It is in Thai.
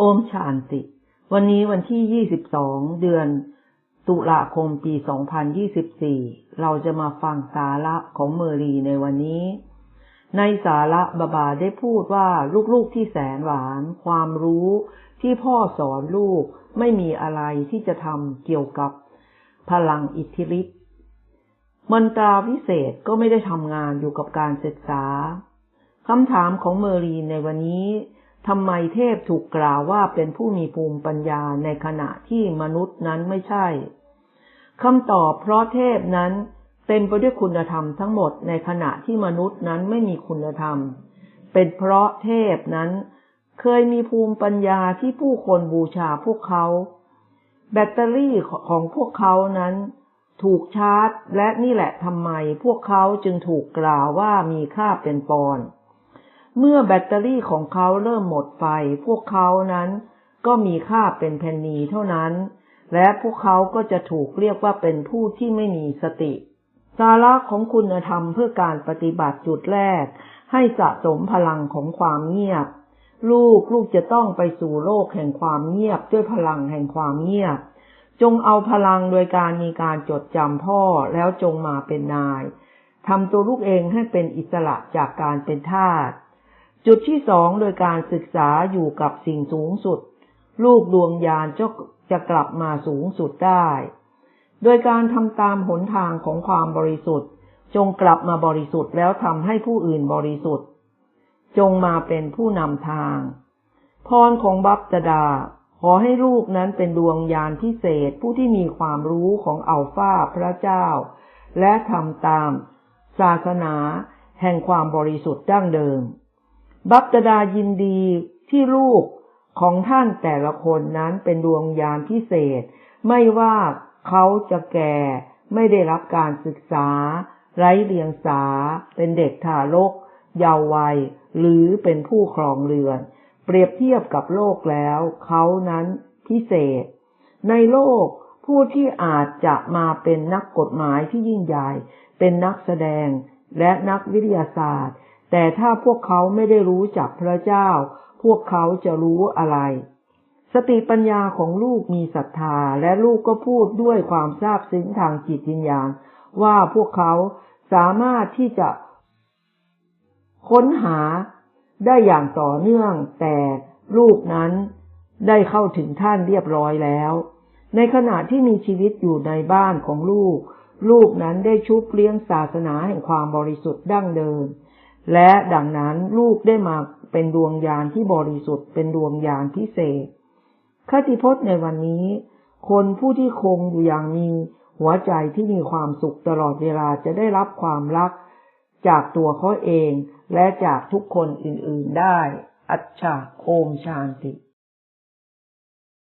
โอมชานติ วันนี้วันที่ 22 เดือน ตุลาคม ปี 2024 เราจะมาฟังสาระของเมอรีในวันนี้ ในสาระบาบาได้พูดว่าลูกๆที่แสนหวาน ความรู้ที่พ่อสอนลูกไม่มีอะไรที่จะทำเกี่ยวกับพลังอิทธิฤทธิ์มันตราวิเศษก็ไม่ได้ทำงานอยู่กับการศึกษาคำถามของเมอรีในวันนี้ ทำไมเทพถูกกล่าวว่าเป็นผู้มีภูมิปัญญาในขณะที่มนุษย์นั้นไม่ใช่คำตอบเพราะเทพนั้นเต็มไปด้วยคุณธรรมทั้งหมดในขณะที่มนุษย์นั้นไม่มีคุณธรรม เป็นเพราะเทพนั้นเคยมีภูมิปัญญาที่ผู้คนบูชาพวกเขา แบตเตอรี่ของพวกเขานั้น ถูกชาร์จ และนี่แหละทำไมพวกเขาจึงถูกกล่าวว่ามีค่าเป็นปอนด์ เมื่อแบตเตอรี่ของเขาเริ่มหมดไฟพวกเขานั้นก็มีค่าเป็นเพนนีเท่านั้น และพวกเขาก็จะถูกเรียกว่าเป็นผู้ที่ไม่มีสติ สาระของคุณธรรมเพื่อการปฏิบัติจุดแรก ให้สะสมพลังของความเงียบ ลูกลูกจะต้องไปสู่โลกแห่งความเงียบด้วยพลังแห่งความเงียบ จงเอาพลังโดยการมีการจดจำพ่อแล้วจงมาเป็นนายทำตัวลูกเองให้เป็นอิสระจากการเป็นทาส จุดที่สองโดยการศึกษาอยู่กับสิ่งสูงสุด ลูกดวงยานจะจะกลับมาสูงสุดได้ โดยการทำตามหนทางของความบริสุทธิ์ จงกลับมาบริสุทธิ์แล้วทำให้ผู้อื่นบริสุทธิ์ จงมาเป็นผู้นำทาง พรของบัพจดา ขอให้ลูกนั้นเป็นดวงยานพิเศษผู้ที่มีความรู้ของอัลฟาพระเจ้า และทำตาม ศาสนาแห่งความบริสุทธิ์ดั้งเดิม บัพตดายินดีที่ลูกของท่านแต่ละคนนั้นเป็นดวงยานพิเศษ ไม่ว่าเขาจะแก่ไม่ได้รับการศึกษา ไร้เลียงสา เป็นเด็กทารก เยาว์วัย หรือเป็นผู้ครองเรือน เปรียบเทียบกับโลกแล้ว เขานั้นพิเศษ ในโลกผู้ที่อาจจะมาเป็นนักกฎหมายที่ยิ่งใหญ่ เป็นนักแสดงและนักวิทยาศาสตร์ แต่ถ้าพวกเขาไม่ได้รู้จักพระเจ้า พวกเขาจะรู้อะไร สติปัญญาของลูกมีศรัทธาและลูกก็พูดด้วยความทราบซึ้งทางจิตวิญญาณ ว่าพวกเขาสามารถที่จะ ค้นหาได้อย่างต่อเนื่อง แต่ลูกนั้นได้เข้าถึงท่านเรียบร้อยแล้ว ในขณะที่มีชีวิตอยู่ในบ้านของลูก ลูกนั้นได้ชุบเลี้ยงศาสนาแห่งความบริสุทธิ์ดั้งเดิม และดังนั้นลูกได้มาเป็นดวงยานที่บริสุทธิ์เป็นดวงยานพิเศษ คติพจน์ในวันนี้ คนผู้ที่คงอยู่อย่างมีหัวใจที่มีความสุขตลอดเวลาจะได้รับความรัก จากตัวเขาเองและจากทุกคนอื่นๆได้ อัจฉาโอมชานติ